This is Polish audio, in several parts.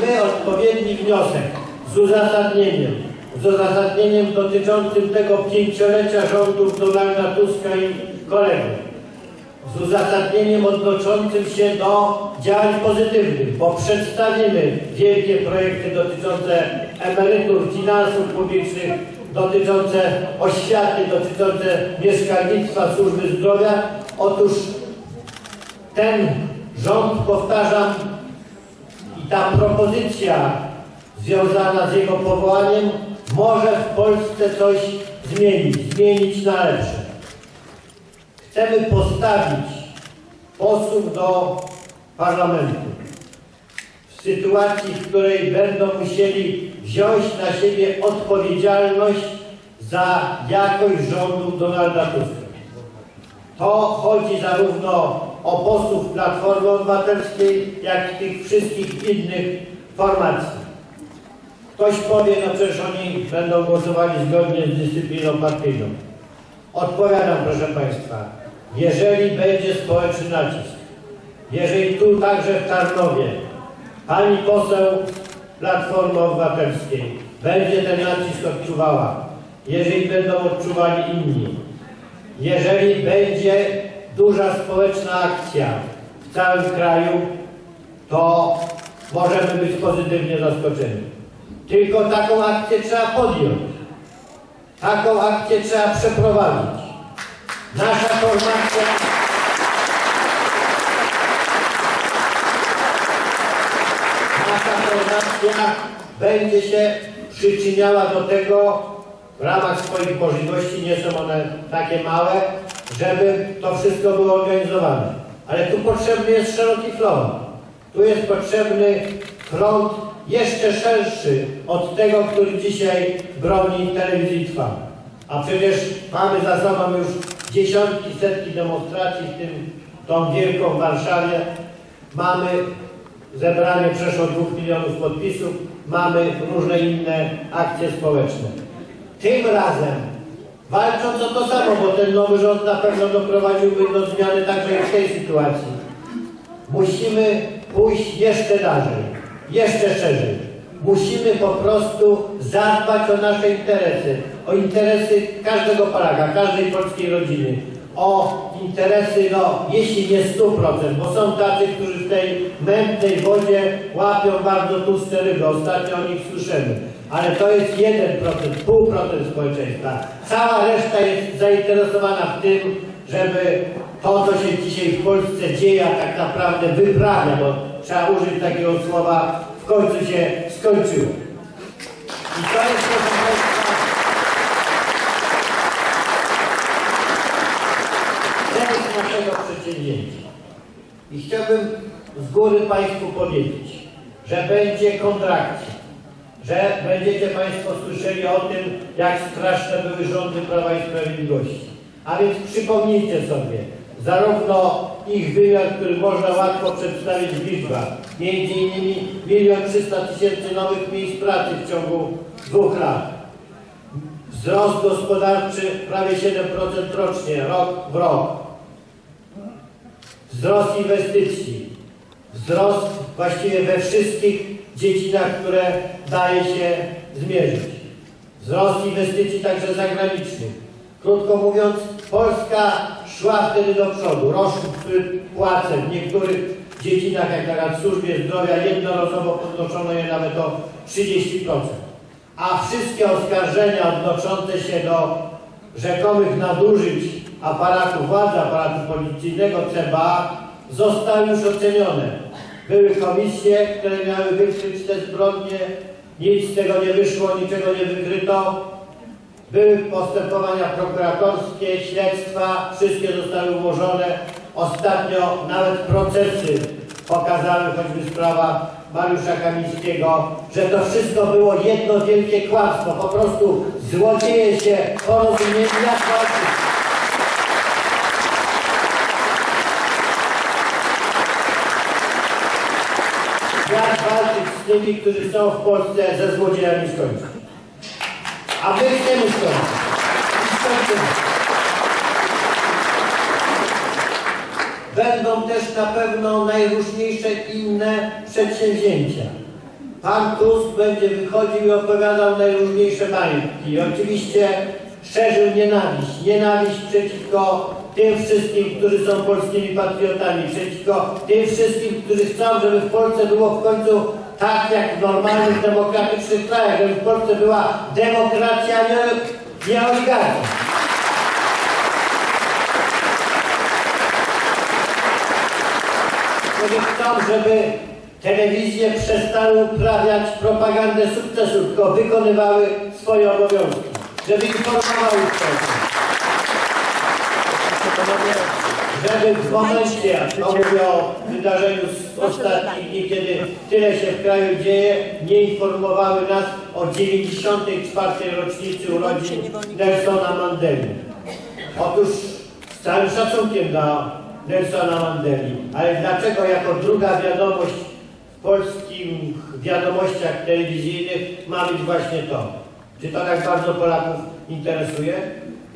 my odpowiedni wniosek z uzasadnieniem, z uzasadnieniem dotyczącym tego pięciolecia rządów Donalda Tuska i kolegów, z uzasadnieniem odnoszącym się do działań pozytywnych, bo przedstawimy wielkie projekty dotyczące emerytur, finansów publicznych, dotyczące oświaty, dotyczące mieszkalnictwa, służby zdrowia. Otóż ten rząd, powtarzam, ta propozycja związana z jego powołaniem może w Polsce coś zmienić, zmienić na lepsze. Chcemy postawić posłów do parlamentu w sytuacji, w której będą musieli wziąć na siebie odpowiedzialność za jakość rządu Donalda Tuska. To chodzi zarówno o posłów Platformy Obywatelskiej, jak i tych wszystkich innych formacji. Ktoś powie, no przecież oni będą głosowali zgodnie z dyscypliną partyjną. Odpowiadam, proszę Państwa, jeżeli będzie społeczny nacisk, jeżeli tu także w Tarnowie pani poseł Platformy Obywatelskiej będzie ten nacisk odczuwała, jeżeli będą odczuwali inni, jeżeli będzie duża społeczna akcja w całym kraju, to możemy być pozytywnie zaskoczeni. Tylko taką akcję trzeba podjąć. Taką akcję trzeba przeprowadzić. Nasza formacja formacja będzie się przyczyniała do tego w ramach swoich możliwości, nie są one takie małe, żeby to wszystko było organizowane. Ale tu potrzebny jest szeroki front. Tu jest potrzebny front jeszcze szerszy od tego, który dzisiaj broni telewizji Trwam. A przecież mamy za sobą już dziesiątki, setki demonstracji, w tym tą wielką Warszawie. Mamy zebranie przeszło dwóch milionów podpisów, mamy różne inne akcje społeczne. Tym razem, walcząc o to samo, bo ten nowy rząd na pewno doprowadziłby do zmiany także w tej sytuacji, musimy pójść jeszcze dalej, jeszcze szerzej. Musimy po prostu zadbać o nasze interesy, o interesy każdego Polaka, każdej polskiej rodziny, o interesy, no, jeśli nie 100%, bo są tacy, którzy w tej mętnej wodzie łapią bardzo tłuste ryby, ostatnio o nich słyszymy. Ale to jest 1%, 0,5% społeczeństwa. Cała reszta jest zainteresowana w tym, żeby to, co się dzisiaj w Polsce dzieje, tak naprawdę wyprawia, bo trzeba użyć takiego słowa, w końcu się skończyło. I to jest, proszę Państwa, cel naszego przedsięwzięcia. I chciałbym z góry Państwu powiedzieć, że będzie kontrakcja, że będziecie Państwo słyszeli o tym, jak straszne były rządy Prawa i Sprawiedliwości. A więc przypomnijcie sobie, zarówno ich wymiar, który można łatwo przedstawić w liczbach, między innymi 1 300 tysięcy nowych miejsc pracy w ciągu dwóch lat. Wzrost gospodarczy prawie 7% rocznie, rok w rok. Wzrost inwestycji, wzrost właściwie we wszystkich dziedzinach, które daje się zmierzyć. Wzrost inwestycji także zagranicznych. Krótko mówiąc, Polska szła wtedy do przodu. Rosły płace w niektórych dziedzinach, jak na przykład w służbie zdrowia, jednorazowo podnoszono je nawet o 30%. A wszystkie oskarżenia odnoszące się do rzekomych nadużyć aparatu władzy, aparatu policyjnego CBA zostały już ocenione. Były komisje, które miały wykryć te zbrodnie, nic z tego nie wyszło, niczego nie wykryto. Były postępowania prokuratorskie, śledztwa, wszystkie zostały umorzone. Ostatnio nawet procesy pokazały, choćby sprawa Mariusza Kamińskiego, że to wszystko było jedno wielkie kłamstwo. Po prostu złodzieje się porozumieli jak walczyć. Jak walczyć z tymi, którzy chcą w Polsce ze złodziejami skończyć. A my chcemy skończyć. Będą też na pewno najróżniejsze inne przedsięwzięcia. pan Tusk będzie wychodził i opowiadał najróżniejsze bajki. Oczywiście szerzył nienawiść. Nienawiść przeciwko tym wszystkim, którzy są polskimi patriotami, przeciwko tym wszystkim, którzy chcą, żeby w Polsce było w końcu tak jak w normalnych, demokratycznych krajach, żeby w Polsce była demokracja, nie, nie oligarchia. którzy chcą, żeby telewizje przestały uprawiać propagandę sukcesu, tylko wykonywały swoje obowiązki, żeby informowały Polskę. Żeby w momencie, to mówię o wydarzeniu z ostatnich dni, kiedy tyle się w kraju dzieje, nie informowały nas o 94. rocznicy urodzin Nelsona Mandeli. Otóż z całym szacunkiem dla Nelsona Mandeli, ale dlaczego jako druga wiadomość w polskich wiadomościach telewizyjnych ma być właśnie to? Czy to tak bardzo Polaków interesuje?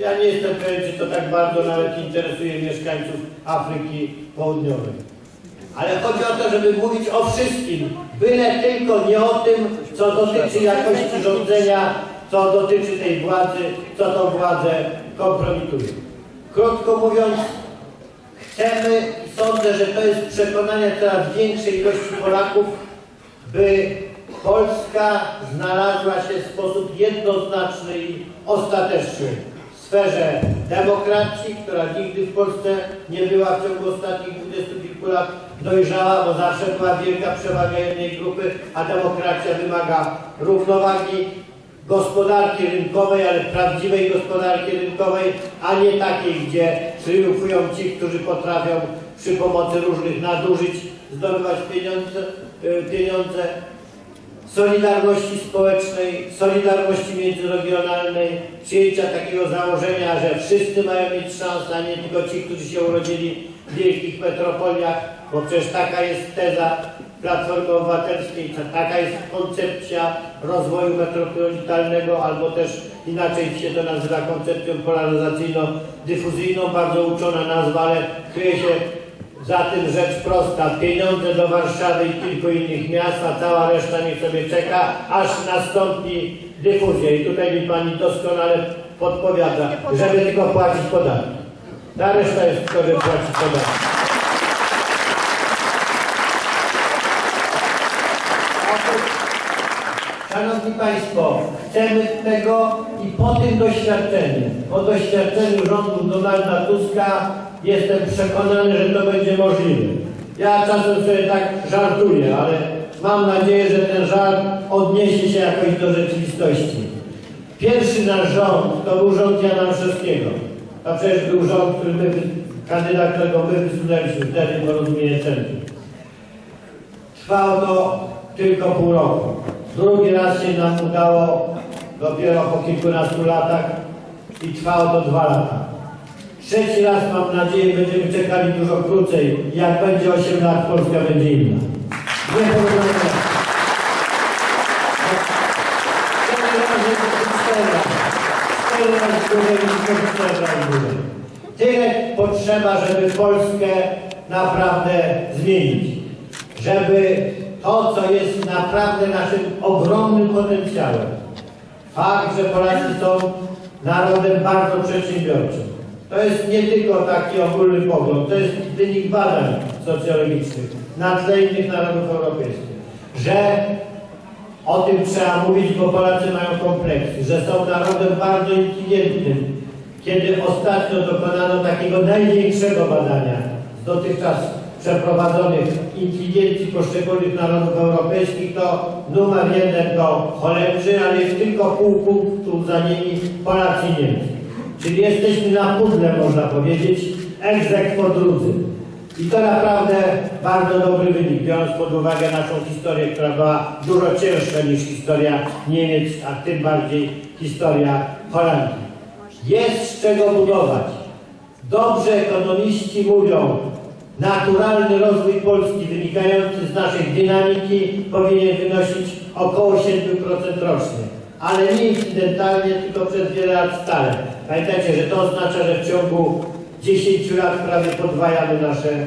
Ja nie jestem pewien, czy to tak bardzo nawet interesuje mieszkańców Afryki Południowej. Ale chodzi o to, żeby mówić o wszystkim, byle tylko nie o tym, co dotyczy jakości rządzenia, co dotyczy tej władzy, co tą władzę kompromituje. Krótko mówiąc, chcemy i sądzę, że to jest przekonanie coraz większej ilości Polaków, by Polska znalazła się w sposób jednoznaczny i ostateczny sferze demokracji, która nigdy w Polsce nie była w ciągu ostatnich dwudziestu kilku lat dojrzała, bo zawsze była wielka przewaga jednej grupy, a demokracja wymaga równowagi gospodarki rynkowej, ale prawdziwej gospodarki rynkowej, a nie takiej, gdzie triumfują ci, którzy potrafią przy pomocy różnych nadużyć zdobywać pieniądze, y, pieniądze solidarności społecznej, solidarności międzyregionalnej, przyjęcia takiego założenia, że wszyscy mają mieć szansę, a nie tylko ci, którzy się urodzili w wielkich metropoliach, bo przecież taka jest teza Platformy Obywatelskiej, ta- taka jest koncepcja rozwoju metropolitalnego, albo też inaczej się to nazywa koncepcją polaryzacyjno-dyfuzyjną, bardzo uczona nazwa, ale kryje się za tym rzecz prosta, pieniądze do Warszawy i kilku innych miast, a cała reszta niech sobie czeka, aż nastąpi dyfuzja. I tutaj mi Pani doskonale podpowiada, żeby tylko płacić podatki. Ta reszta jest tylko, żeby płacić podatki. Szanowni Państwo, chcemy tego i po tym doświadczeniu, po doświadczeniu rządu Donalda Tuska jestem przekonany, że to będzie możliwe. Ja czasem sobie tak żartuję, ale mam nadzieję, że ten żart odniesie się jakoś do rzeczywistości. Pierwszy nasz rząd to był rząd Jana Olszewskiego. To przecież był rząd, który my, kandydat, którego my wysunęliśmy wtedy porozumienie centrum. Trwało to tylko pół roku. Drugi raz się nam udało dopiero po kilkunastu latach i trwało to dwa lata. Trzeci raz mam nadzieję będziemy czekali dużo krócej. Jak będzie 8 lat, Polska będzie inna. Tyle potrzeba, żeby Polskę naprawdę zmienić. Żeby to, co jest naprawdę naszym ogromnym potencjałem. Fakt, że Polacy są narodem bardzo przedsiębiorczym. To jest nie tylko taki ogólny pogląd, to jest wynik badań socjologicznych na tle innych narodów europejskich, że o tym trzeba mówić, bo Polacy mają kompleksy, że są narodem bardzo inteligentnym. Kiedy ostatnio dokonano takiego największego badania z dotychczas przeprowadzonych inteligencji poszczególnych narodów europejskich, to numer jeden to Holendrzy, ale jest tylko pół punktu za nimi Polacy i Niemcy. Czyli jesteśmy na pudle, można powiedzieć, egzek po drudzy. I to naprawdę bardzo dobry wynik, biorąc pod uwagę naszą historię, która była dużo cięższa niż historia Niemiec, a tym bardziej historia Holandii. Jest z czego budować. Dobrze ekonomiści mówią, naturalny rozwój Polski wynikający z naszej dynamiki powinien wynosić około 7% rocznie. Ale nie incydentalnie, tylko przez wiele lat stale. Pamiętajcie, że to oznacza, że w ciągu 10 lat prawie podwajamy nasze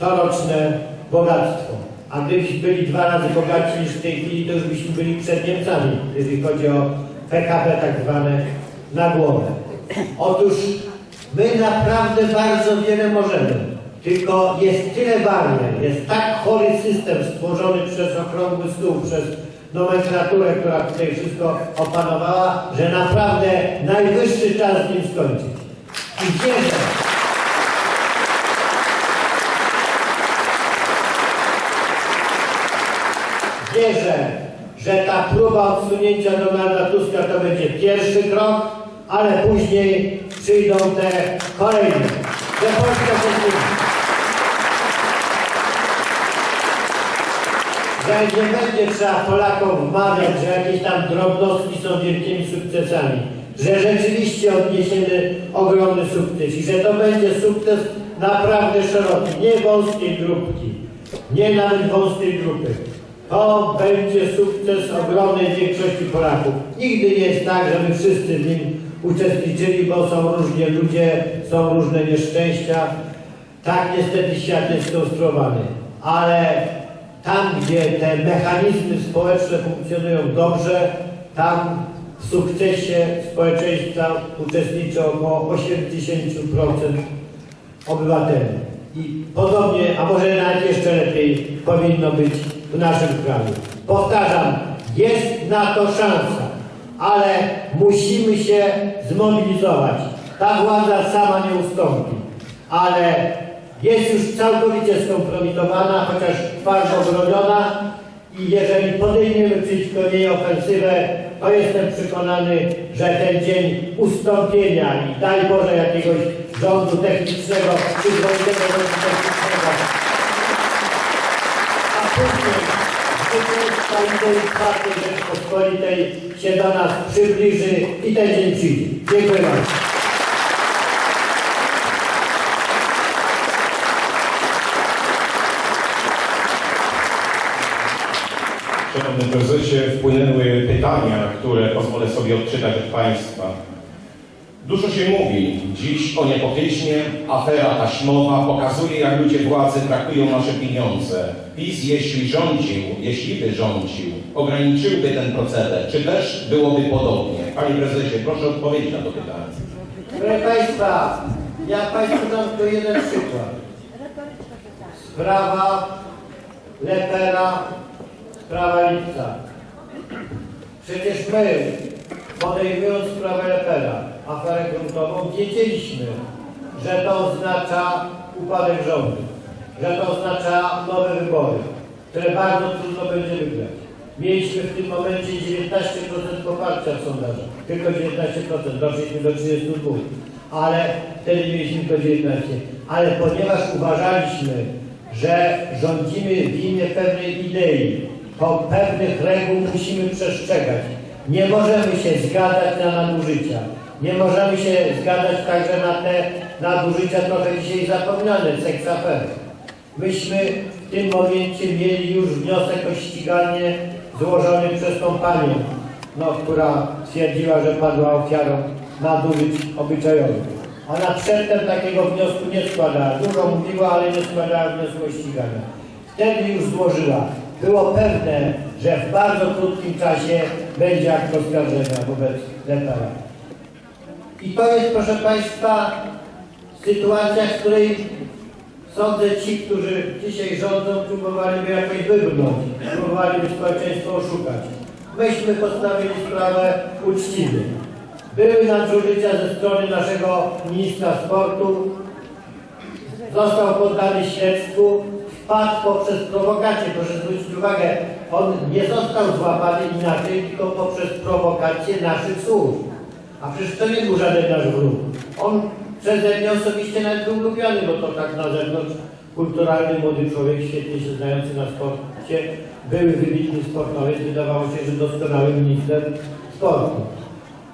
coroczne bogactwo. A gdybyśmy byli dwa razy bogatsi niż w tej chwili, to już byśmy byli przed Niemcami, jeżeli chodzi o PKB tak zwane na głowę. Otóż my naprawdę bardzo wiele możemy, tylko jest tyle barier, jest tak chory system stworzony przez okrągły stół, przez nomenklaturę, która tutaj wszystko opanowała, że naprawdę najwyższy czas z nim skończyć. I wierzę, Wierzę, że ta próba odsunięcia Donalda Tuska to będzie pierwszy krok, ale później przyjdą te kolejne. Że Polska się zmieni. Że nie będzie trzeba Polakom wmawiać, że jakieś tam drobnostki są wielkimi sukcesami. Że rzeczywiście odniesiemy ogromny sukces i że to będzie sukces naprawdę szeroki, nie wąskiej grupki, nie nawet wąskiej grupy. To będzie sukces ogromnej większości Polaków. Nigdy nie jest tak, że my wszyscy w nim uczestniczyli, bo są różni ludzie, są różne nieszczęścia. Tak niestety świat jest skonstruowany. Ale tam, gdzie te mechanizmy społeczne funkcjonują dobrze, tam w sukcesie społeczeństwa uczestniczy około 80% obywateli. I podobnie, a może nawet jeszcze lepiej powinno być w naszym kraju. Powtarzam, jest na to szansa, ale musimy się zmobilizować. Ta władza sama nie ustąpi, ale jest już całkowicie skompromitowana, chociaż twardo broniona i jeżeli podejmiemy przeciwko niej ofensywę, to jestem przekonany, że ten dzień ustąpienia i daj Boże jakiegoś rządu technicznego, przyzwoitego rządu technicznego, a później idei czwartej Rzeczpospolitej się do nas przybliży i ten dzień przyjdzie. Dziękuję bardzo. Szanowny prezesie, wpłynęły pytania, które pozwolę sobie odczytać od Państwa. Dużo się mówi dziś o nepotizmie, afera taśmowa pokazuje, jak ludzie władzy traktują nasze pieniądze. PiS, jeśli rządził, jeśli by rządził, ograniczyłby ten proceder, czy też byłoby podobnie? Panie prezesie, proszę odpowiedzieć na to pytanie. Proszę Państwa, ja Państwu dam tu jeden przykład. Sprawa Lepera, sprawa Lipca. Przecież my, podejmując sprawę Lepera, aferę gruntową, wiedzieliśmy, że to oznacza upadek rządu, że to oznacza nowe wybory, które bardzo trudno będzie wygrać. Mieliśmy w tym momencie 19% poparcia w sondażach, tylko 19%, doszliśmy do 32, ale wtedy mieliśmy tylko 19. Ale ponieważ uważaliśmy, że rządzimy w imię pewnej idei, to pewnych reguł musimy przestrzegać. Nie możemy się zgadzać na nadużycia. Nie możemy się zgadzać także na te nadużycia trochę dzisiaj zapomniane, seks afery. Myśmy w tym momencie mieli już wniosek o ściganie złożony przez tą panią, no, która twierdziła, że padła ofiarą nadużyć obyczajowych. Ona przedtem takiego wniosku nie składała. Dużo mówiła, ale nie składała wniosku o ściganie. Wtedy już złożyła. Było pewne, że w bardzo krótkim czasie będzie akt oskarżenia wobec Lepera. I to jest, proszę Państwa, sytuacja, w której sądzę ci, którzy dzisiaj rządzą, próbowaliby jakoś wybrnąć, próbowaliby społeczeństwo oszukać. Myśmy postawili sprawę uczciwie. Były nadużycia ze strony naszego ministra sportu, został poddany śledztwu, wpadł poprzez prowokację, proszę zwrócić uwagę, on nie został złapany inaczej, tylko poprzez prowokację naszych służb. A przecież to nie był żaden nasz wróg. On przeze mnie osobiście nawet był lubiany, bo to tak na zewnątrz kulturalny młody człowiek, świetnie się znający na sporcie, były wybitny sportowiec, wydawało się, że doskonały minister sportu.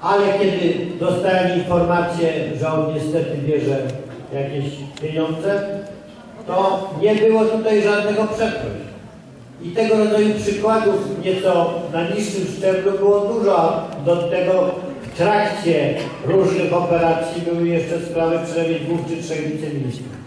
Ale kiedy dostałem informację, że on niestety bierze jakieś pieniądze, to nie było tutaj żadnego przekroju. I tego rodzaju przykładów nieco na niższym szczeblu było dużo, do tego w trakcie różnych operacji były jeszcze sprawy przynajmniej dwóch czy trzech wiceministrów.